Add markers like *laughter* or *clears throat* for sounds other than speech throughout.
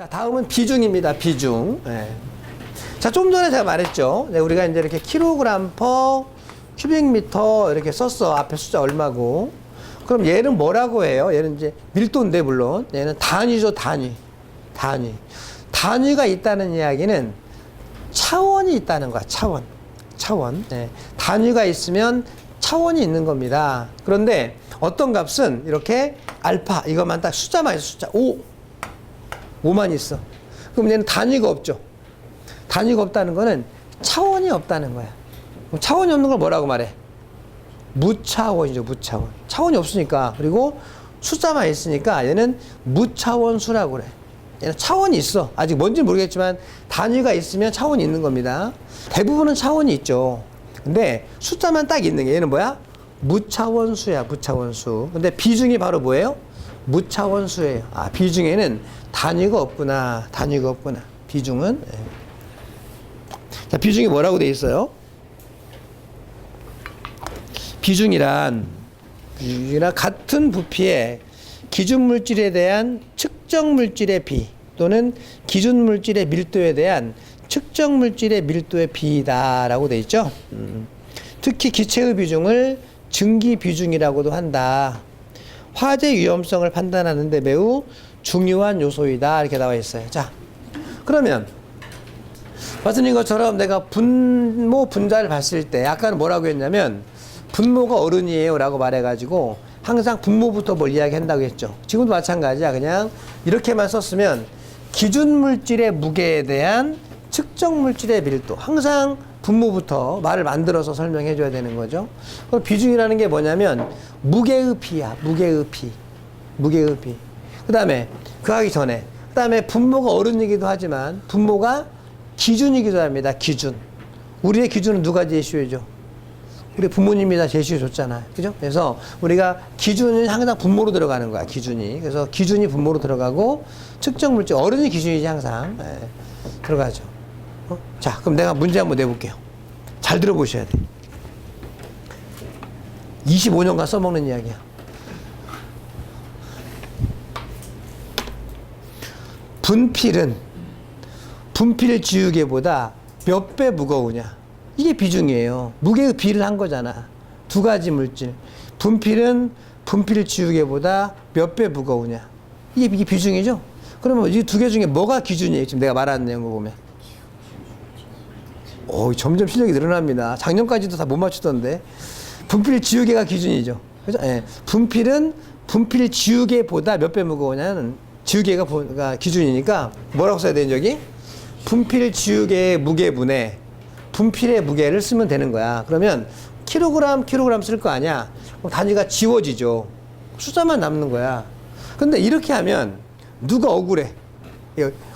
자, 다음은 비중입니다. 비중. 예. 자, 좀 전에 제가 말했죠. 네, 우리가 이제 이렇게 킬로그램 퍼 큐빅미터 이렇게 썼어. 앞에 숫자 얼마고. 그럼 얘는 뭐라고 해요? 얘는 이제 밀도인데, 물론. 얘는 단위죠, 단위. 단위. 단위가 있다는 이야기는 차원이 있다는 거야, 차원. 차원. 네. 단위가 있으면 차원이 있는 겁니다. 그런데 어떤 값은 이렇게 알파, 이것만 딱 숫자만 있어, 숫자. 5. 5만 있어. 그럼 얘는 단위가 없죠. 단위가 없다는 거는 차원이 없다는 거야. 그럼 차원이 없는 걸 뭐라고 말해? 무차원이죠, 무차원. 차원이 없으니까. 그리고 숫자만 있으니까 얘는 무차원수라고 그래. 얘는 차원이 있어. 아직 뭔지 모르겠지만 단위가 있으면 차원이 있는 겁니다. 대부분은 차원이 있죠. 근데 숫자만 딱 있는 게 얘는 뭐야? 무차원수야, 무차원수. 근데 비중이 바로 뭐예요? 무차원수예요. 아, 비중에는 단위가 없구나. 단위가 없구나. 비중은. 예. 자, 비중이 뭐라고 돼 있어요? 비중이란 비중이란 같은 부피의 기준 물질에 대한 측정 물질의 비 또는 기준 물질의 밀도에 대한 측정 물질의 밀도의 비다라고 돼 있죠. 음. 특히 기체의 비중을 증기 비중이라고도 한다. 화재 위험성을 판단하는데 매우 중요한 요소이다 이렇게 나와 있어요. 자, 그러면 말씀드린 것처럼 내가 분모 분자를 봤을 때 아까는 뭐라고 했냐면 분모가 어른이에요 라고 말해가지고 항상 분모부터 뭘 이야기한다고 했죠. 지금도 마찬가지야. 그냥 이렇게만 썼으면 기준 물질의 무게에 대한 측정 물질의 밀도 항상 분모부터 말을 만들어서 설명해 줘야 되는 거죠. 그럼 비중이라는 게 뭐냐면 무게의 비야. 무게의 비. 무게의 비. 그 다음에 그 하기 전에 그 다음에 분모가 어른이기도 하지만 분모가 기준이기도 합니다. 기준. 우리의 기준은 누가 제시해줘? 우리 부모님이 다 제시해 줬잖아요. 그죠? 그래서 우리가 기준은 항상 분모로 들어가는 거야, 기준이. 그래서 기준이 분모로 들어가고 측정 물질, 어른이 기준이지 항상. 예, 들어가죠. 어? 자, 그럼 내가 문제 한번 내볼게요. 잘 들어보셔야 돼. 25년간 써먹는 이야기야. 분필은 분필 지우개보다 몇 배 무거우냐? 이게 비중이에요. 무게의 비를 한 거잖아. 두 가지 물질. 분필은 분필 지우개보다 몇 배 무거우냐? 이게, 비중이죠? 그러면 이 두 개 중에 뭐가 기준이에요? 지금 내가 말하는 내용 보면. 오, 점점 실력이 늘어납니다. 작년까지도 다 못 맞추던데. 분필 지우개가 기준이죠. 그죠? 예. 분필은 분필 지우개보다 몇 배 무거우냐는 지우개가 보- 가 기준이니까 뭐라고 써야 되는 저기? 분필 지우개의 무게분에 분필의 무게를 쓰면 되는 거야. 그러면 킬로그램, 킬로그램 쓸 거 아니야? 그럼 단위가 지워지죠. 숫자만 남는 거야. 근데 이렇게 하면 누가 억울해?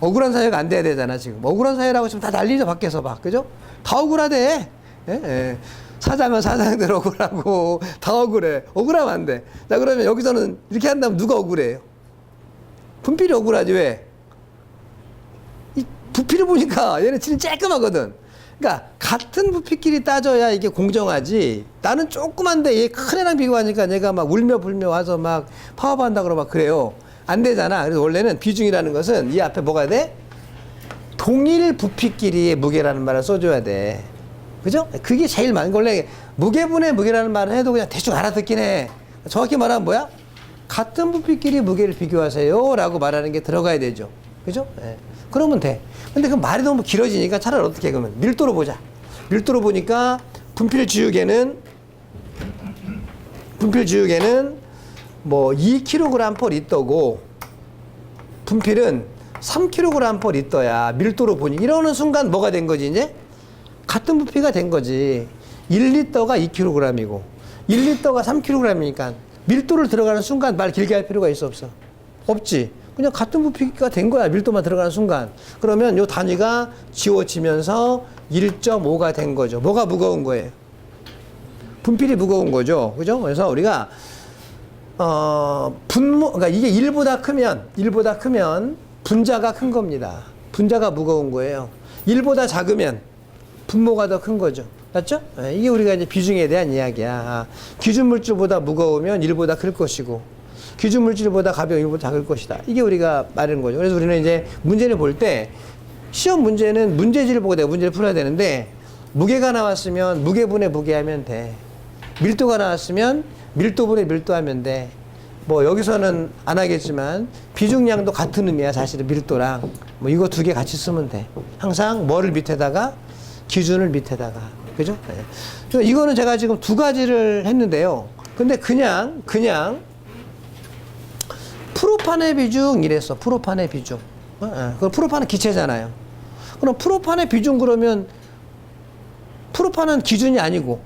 억울한 사회가 안 돼야 되잖아, 지금. 억울한 사회라고 지금 다 난리죠, 밖에서 막. 그죠? 다 억울하대. 예? 예. 사장은 사장들 억울하고, 다 억울해. 억울하면 안 돼. 자, 그러면 여기서는 이렇게 한다면 누가 억울해요? 분필이 억울하지, 왜? 이 부피를 보니까 얘는 진짜 쬐끔하거든. 그러니까 같은 부피끼리 따져야 이게 공정하지. 나는 조그만데 얘 큰 애랑 비교하니까 얘가 막 울며 불며 와서 막 파업한다 그러고 막 그래요. 안 되잖아. 그래서 원래는 비중이라는 것은 이 앞에 뭐가 돼? 동일 부피끼리의 무게라는 말을 써줘야 돼. 그죠? 그게 제일 많은 거. 원래 무게분의 무게라는 말을 해도 그냥 대충 알아듣긴 해. 정확히 말하면 뭐야? 같은 부피끼리 무게를 비교하세요. 라고 말하는 게 들어가야 되죠. 그죠? 예. 그러면 돼. 근데 그 말이 너무 길어지니까 차라리 어떻게 해, 그러면 밀도로 보자. 밀도로 보니까 분필 지우개는 분필 지우개는 뭐 2kg per 리터고 분필은 3kg per 리터야. 밀도로 보니 이러는 순간 뭐가 된 거지 이제? 같은 부피가 된 거지. 1리터가 2kg이고 1리터가 3kg이니까 밀도를 들어가는 순간 말 길게 할 필요가 있어 없어? 없지. 그냥 같은 부피가 된 거야. 밀도만 들어가는 순간. 그러면 요 단위가 지워지면서 1.5가 된 거죠. 뭐가 무거운 거예요? 분필이 무거운 거죠. 그죠? 그래서 우리가 어, 분모, 그러니까 이게 1보다 크면, 1보다 크면 분자가 큰 겁니다. 분자가 무거운 거예요. 1보다 작으면 분모가 더 큰 거죠. 맞죠? 예, 이게 우리가 이제 비중에 대한 이야기야. 아, 기준 물질보다 무거우면 1보다 클 것이고, 기준 물질보다 가벼운 1보다 작을 것이다. 이게 우리가 말하는 거죠. 그래서 우리는 이제 문제를 볼 때 시험 문제는 문제지를 보고 내가 문제를 풀어야 되는데 무게가 나왔으면 무게분의 무게하면 돼. 밀도가 나왔으면 밀도분의 밀도하면 돼. 뭐 여기서는 안 하겠지만 비중량도 같은 의미야 사실은 밀도랑 뭐 이거 두 개 같이 쓰면 돼. 항상 뭐를 밑에다가 기준을 밑에다가 그죠? 네. 이거는 제가 지금 두 가지를 했는데요. 근데 그냥 그냥 프로판의 비중 이랬어. 프로판의 비중. 어, 어. 그 프로판은 기체잖아요. 그럼 프로판의 비중 그러면 프로판은 기준이 아니고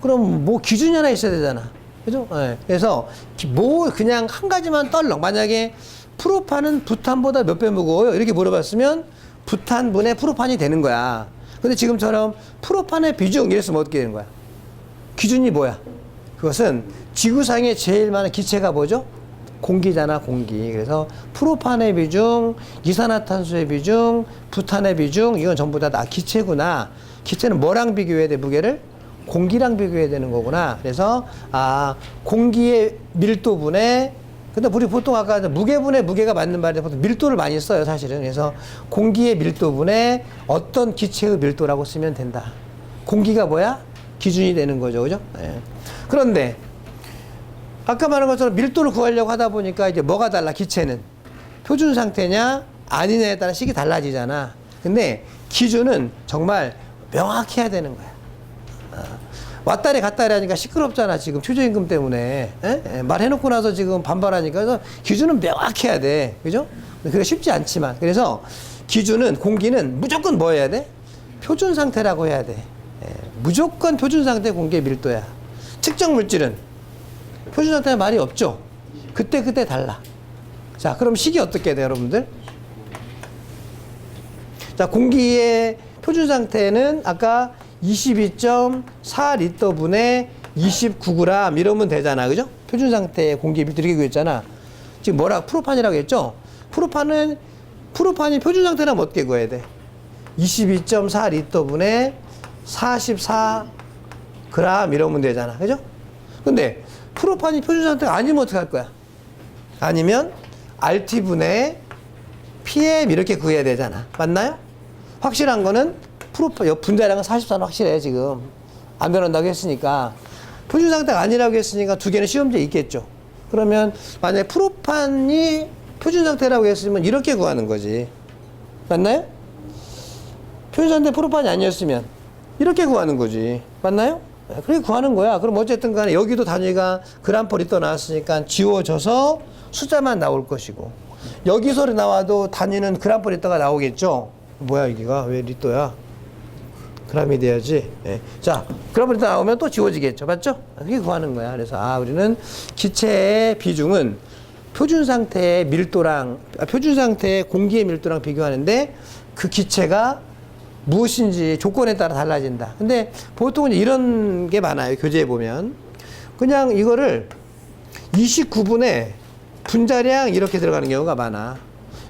그럼 뭐 기준이 하나 있어야 되잖아. 그죠? 예. 그래서 기- 뭐 그냥 한 가지만 떨렁. 만약에 프로판은 부탄보다 몇 배 무거워요? 이렇게 물어봤으면 부탄분의 프로판이 되는 거야. 근데 지금처럼 프로판의 비중 이랬으면 어떻게 되는 거야? 기준이 뭐야? 그것은 지구상에 제일 많은 기체가 뭐죠? 공기잖아, 공기. 그래서 프로판의 비중, 이산화탄소의 비중, 부탄의 비중, 이건 전부 다, 다 기체구나. 기체는 뭐랑 비교해야 돼, 무게를? 공기랑 비교해야 되는 거구나. 그래서, 아, 공기의 밀도분의, 근데 우리 보통 아까 무게분의 무게가 맞는 말인데 보통 밀도를 많이 써요, 사실은. 그래서 공기의 밀도분의 어떤 기체의 밀도라고 쓰면 된다. 공기가 뭐야? 기준이 되는 거죠. 그죠? 예. 그런데 아까 말한 것처럼 밀도를 구하려고 하다 보니까 이제 뭐가 달라? 기체는 표준 상태냐 아니냐에 따라 식이 달라지잖아. 근데 기준은 정말 명확해야 되는 거야. 아, 왔다리 갔다리 하니까 시끄럽잖아 지금 최저임금 때문에 에? 에, 말해놓고 나서 지금 반발하니까 그래서 기준은 명확해야 돼 그죠? 그게 쉽지 않지만 그래서 기준은 공기는 무조건 뭐 해야 돼? 표준 상태라고 해야 돼 에, 무조건 표준 상태 공기의 밀도야 측정 물질은 표준 상태는 말이 없죠 그때 그때 달라 자 그럼 식이 어떻게 돼 여러분들? 자, 공기의 표준 상태는 아까 22.4리터 분에 29g 이러면 되잖아. 그죠? 표준 상태의 공기 밀도 이렇게 구했잖아. 지금 뭐라 프로판이라고 했죠? 프로판은 프로판이 표준 상태라면 어떻게 구해야 돼? 22.4 리터 분에 44g 이러면 되잖아. 그죠? 근데 프로판이 표준 상태가 아니면 어떻게 할 거야? 아니면 RT분의 PM 이렇게 구해야 되잖아. 맞나요? 확실한 거는 프로파, 옆 분자량은 44는 확실해, 지금. 안 변한다고 했으니까. 표준 상태가 아니라고 했으니까 두 개는 시험지에 있겠죠. 그러면 만약에 프로판이 표준 상태라고 했으면 이렇게 구하는 거지. 맞나요? 표준 상태 프로판이 아니었으면 이렇게 구하는 거지. 맞나요? 네, 그렇게 구하는 거야. 그럼 어쨌든 간에 여기도 단위가 그람 퍼 리터 나왔으니까 지워져서 숫자만 나올 것이고 여기서 나와도 단위는 그람 퍼 리터가 나오겠죠. 뭐야 여기가 왜 리터야? 그람이 돼야지. 예. 자, 퍼 리터 나오면 또 지워지겠죠. 맞죠? 그게 구하는 거야. 그래서 아 우리는 기체의 비중은 표준 상태의 밀도랑 아, 표준 상태의 공기의 밀도랑 비교하는데 그 기체가 무엇인지 조건에 따라 달라진다. 근데 보통은 이런 게 많아요. 교재에 보면. 그냥 이거를 29분에 분자량 이렇게 들어가는 경우가 많아.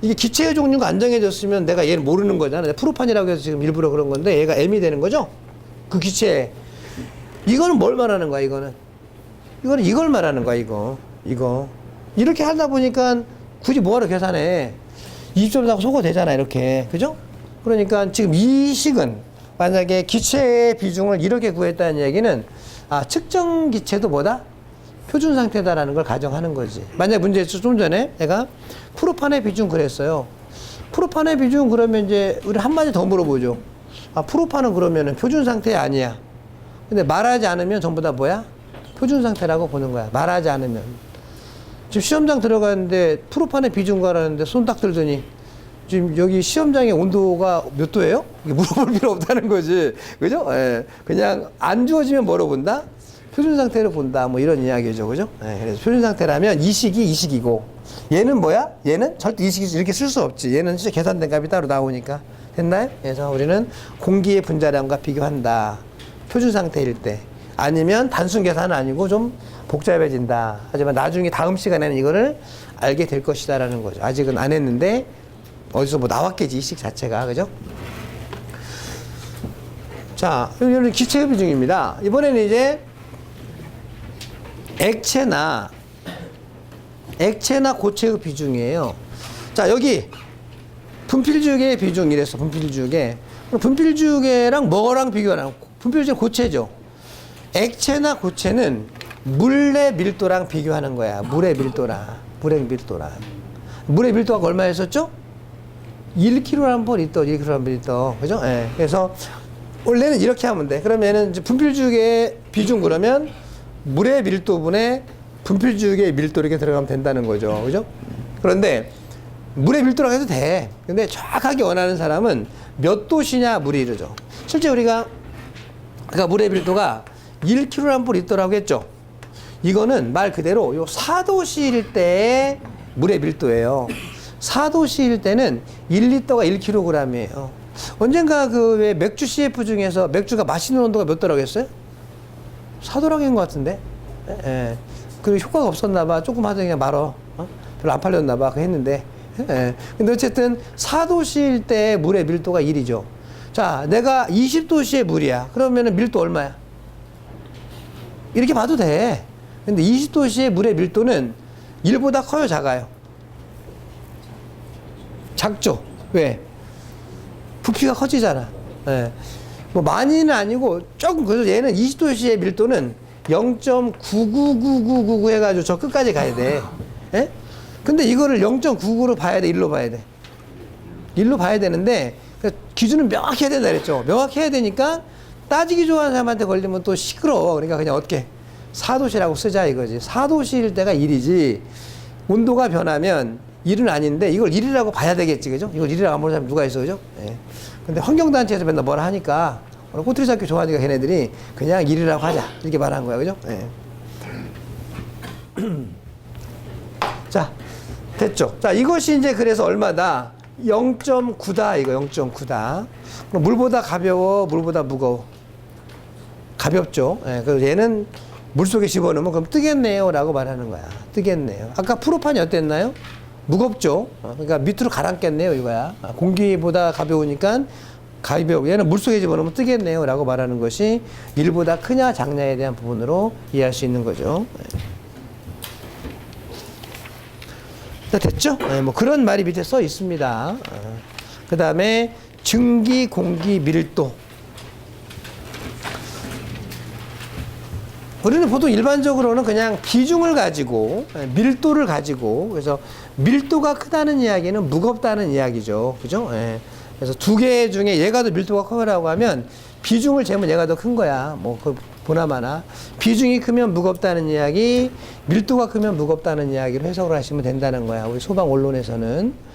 이게 기체의 종류가 안 정해졌으면 내가 얘를 모르는 거잖아. 프로판이라고 해서 지금 일부러 그런 건데 얘가 M이 되는 거죠? 그 기체. 이거는 뭘 말하는 거야, 이거는? 이거는 이걸 말하는 거야, 이거. 이거. 이렇게 하다 보니까 굳이 뭐하러 계산해. 20점 소거 되잖아, 이렇게. 그죠? 그러니까 지금 이 식은 만약에 기체의 비중을 이렇게 구했다는 얘기는 아, 측정 기체도 뭐다? 표준 상태다라는 걸 가정하는 거지. 만약 문제 좀 전에 내가 프로판의 비중 그랬어요. 프로판의 비중 그러면 이제 우리 한 마디 더 물어보죠. 아, 프로판은 그러면은 표준 상태 아니야. 근데 말하지 않으면 전부 다 뭐야? 표준 상태라고 보는 거야. 말하지 않으면. 지금 시험장 들어가는데 프로판의 비중 가라는데 손 딱 들더니 지금 여기 시험장의 온도가 몇 도예요? 물어볼 필요 없다는 거지. 그죠? 예. 그냥 안 주어지면 뭐로 본다? 표준 상태로 본다. 뭐 이런 이야기죠. 그죠? 예. 그래서 표준 상태라면 이 식이 이 식이고 얘는 뭐야? 얘는 절대 이 식이 이렇게 쓸 수 없지. 얘는 진짜 계산된 값이 따로 나오니까. 됐나요? 그래서 우리는 공기의 분자량과 비교한다. 표준 상태일 때. 아니면 단순 계산은 아니고 좀 복잡해진다. 하지만 나중에 다음 시간에는 이거를 알게 될 것이다라는 거죠. 아직은 안 했는데 어디서 뭐 나왔겠지 이 식 자체가 그죠? 자, 여기는 기체의 비중입니다. 이번에는 이제 액체나 액체나 고체의 비중이에요. 자, 여기 분필주의 비중 이랬어. 분필주의. 분필주의랑 뭐랑 비교하나? 분필주의 고체죠. 액체나 고체는 물의 밀도랑 비교하는 거야. 물의 밀도랑. 물의 밀도랑. 물의 밀도가 얼마였었죠? 1kg per 리터, 1kg per 리터. 그죠? 예. 그래서 원래는 이렇게 하면 돼. 그러면은 분필주의 비중 그러면 물의 밀도분의 분필주의 밀도 이렇게 들어가면 된다는 거죠. 그죠? 그런데 물의 밀도라고 해도 돼. 근데 정확하게 원하는 사람은 몇 도시냐 물이 이르죠. 실제 우리가 그러니까 물의 밀도가 1kg per 리터라고 했죠. 이거는 말 그대로 요 4도씨일 때의 물의 밀도예요. 4도씨일 때는 1리터가 1kg이에요. 언젠가 그 왜 맥주 CF 중에서 맥주가 마시는 온도가 몇 도라고 했어요? 4도라고 한것 같은데. 예, 예. 그리고 효과가 없었나 봐. 조금 하더니 그냥 말어. 어? 별로 안 팔렸나 봐. 그 했는데. 예. 근데 어쨌든 4도씨일 때 물의 밀도가 1이죠. 자, 내가 20도씨의 물이야. 그러면은 밀도 얼마야? 이렇게 봐도 돼. 근데 20도씨의 물의 밀도는 1보다 커요, 작아요? 작죠? 왜? 부피가 커지잖아. 예. 뭐 많이는 아니고 조금 그래서 얘는 20도씨의 밀도는 0.99999 해가지고 저 끝까지 가야 돼. 예? 근데 이거를 0.99로 봐야 돼. 1로 봐야 돼. 1로 봐야 되는데 그 기준은 명확히 해야 된다 그랬죠. 명확히 해야 되니까 따지기 좋아하는 사람한테 걸리면 또 시끄러워. 그러니까 그냥 어떻게 4도시라고 쓰자 이거지. 4도시일 때가 1이지. 온도가 변하면 1은 아닌데 이걸 1이라고 봐야 되겠지. 그죠? 이걸 1이라고 안 보는 사람 누가 있어. 그죠? 예. 근데 환경단체에서 맨날 뭐라 하니까 꼬투리 잡기 좋아하니까 걔네들이 그냥 1이라고 하자. 이렇게 말한 거야. 그죠? 예. *clears throat* 자, 됐죠. 자, 이것이 이제 그래서 얼마다? 0.9다, 이거 0.9다. 그럼 물보다 가벼워, 물보다 무거워. 가볍죠. 예, 그래서 얘는 물 속에 집어넣으면 그럼 뜨겠네요. 라고 말하는 거야. 뜨겠네요. 아까 프로판이 어땠나요? 무겁죠. 어, 그러니까 밑으로 가라앉겠네요. 이거야. 아, 공기보다 가벼우니까 가벼워. 얘는 물 속에 집어넣으면 뜨겠네요. 라고 말하는 것이 일보다 크냐 작냐에 대한 부분으로 이해할 수 있는 거죠. 예. 자, 됐죠? 네, 뭐 그런 말이 밑에 써 있습니다. 그 다음에 증기, 공기, 밀도. 우리는 보통 일반적으로는 그냥 비중을 가지고 예, 밀도를 가지고 그래서 밀도가 크다는 이야기는 무겁다는 이야기죠. 그죠? 예. 그래서 두 개 중에 얘가 더 밀도가 커라고 하면 비중을 재면 얘가 더 큰 거야. 뭐, 그, 보나마나. 비중이 크면 무겁다는 이야기, 밀도가 크면 무겁다는 이야기로 해석을 하시면 된다는 거야. 우리 소방 언론에서는.